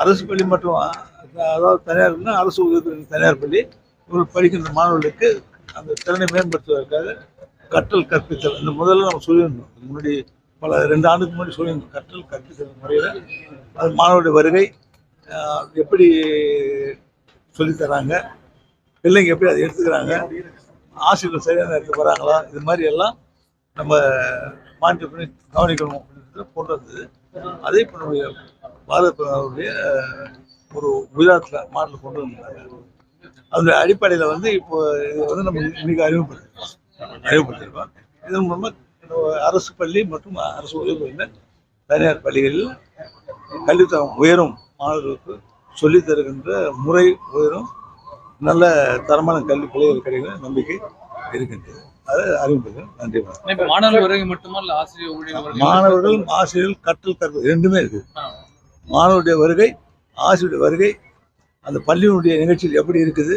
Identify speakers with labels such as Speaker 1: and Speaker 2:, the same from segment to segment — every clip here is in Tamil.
Speaker 1: அரசு பள்ளி மற்றும் அதாவது தனியார் அரசு உதவி தனியார் பள்ளி. இவர்கள் படிக்கின்ற மாணவர்களுக்கு அந்த திறனை மேம்படுத்துவதற்காக கற்றல் கற்பித்தல் இந்த முதல்ல நம்ம சொல்லியிருந்தோம். முன்னாடி பல ரெண்டு ஆண்டுக்கு முன்னாடி சொல்லியிருந்தோம் கற்றல் கற்பித்தல் முறையில். அது மாணவருடைய வருகை ஆஹ், எப்படி சொல்லித்தராங்க பிள்ளைங்க எப்படி அதை எடுத்துக்கிறாங்க ஆசிரியர்கள் சரியான நேரத்துக்கு வராங்களா இது மாதிரி எல்லாம் நம்ம மானிட்டர் பண்ணி கவனிக்கணும் அப்படின்றது கொண்டு வந்தது. அதே இப்போ நம்முடைய பாரத ஒரு குஜராத்தில் மாடல் கொண்டு வந்தாங்க அதனுடைய அடிப்படையில் வந்து இப்போ இது வந்து நம்ம இன்னைக்கு அறிமுகப்படுத்திருக்கோம். அறிமுகப்படுத்திருக்கோம். இதன் மூலமாக அரசு பள்ளி மற்றும் அரசு உதவி தனியார் பள்ளிகளில் கல்வித்தரம் உயரும் மாணவர்களுக்கு சொல்லித் தருகின்ற முறை உயரும் நல்ல தரமான கல்வி பிள்ளைகள் கிடைக்கிற நம்பிக்கை இருக்கின்றது. அது அறிமுகம் நன்றி. வணக்கம்.
Speaker 2: இப்ப மாணவர் வருகை மட்டுமா இல்ல ஆசிரியர் ஊழியர் வருகை
Speaker 1: மாணவர்கள் ஆசிரியர்கள் கற்றல் கற்பது ரெண்டுமே இருக்குது.
Speaker 2: ஆ.
Speaker 1: மாணவருடைய வருகை ஆசிரியருடைய வருகை அந்த பள்ளியினுடைய நிகழ்ச்சிகள் எப்படி இருக்குது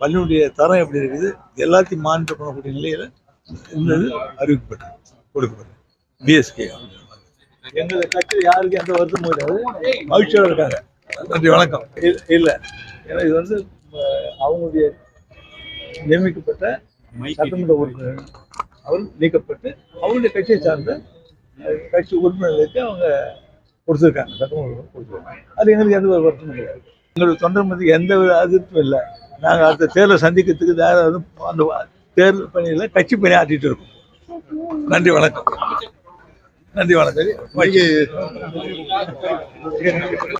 Speaker 1: பள்ளியினுடைய தரம் எப்படி இருக்குது எல்லாத்தையும் மானிட்டர் பண்ணக்கூடிய நிலையில் இந்த இது அறிவிக்கப்பட்டது கொடுக்கப்பட்டது பிஎஸ்கே எங்களை கட்சியில் யாருக்கும் எந்த வருத்தமும் கிடையாது மகிழ்ச்சியோட இருக்காங்க. நன்றி வணக்கம். இல்ல- இல்ல. ஏன்னா இது வந்து அவங்களுடைய நியமிக்கப்பட்ட சட்டமன்ற உறுப்பினர். அவர் நீக்கப்பட்டு அவங்களுடைய கட்சியை சார்ந்த கட்சி உறுப்பினர்களுக்கு அவங்க கொடுத்துருக்காங்க. சட்டமன்ற கொடுத்துருக்காங்க அது எங்களுக்கு எந்த ஒரு வருத்தமும் கிடையாது எங்களுடைய தொண்டர் மத்திய எந்த வித அதிருப்தியும் இல்லை. நாங்கள் அடுத்த தேர்தலை சந்திக்கிறதுக்கு வேற அந்த தேர்தல் பணியில் கட்சி பணி ஆற்றிட்டு இருக்கோம். நன்றி வணக்கம். நன்றி வணக்கம்.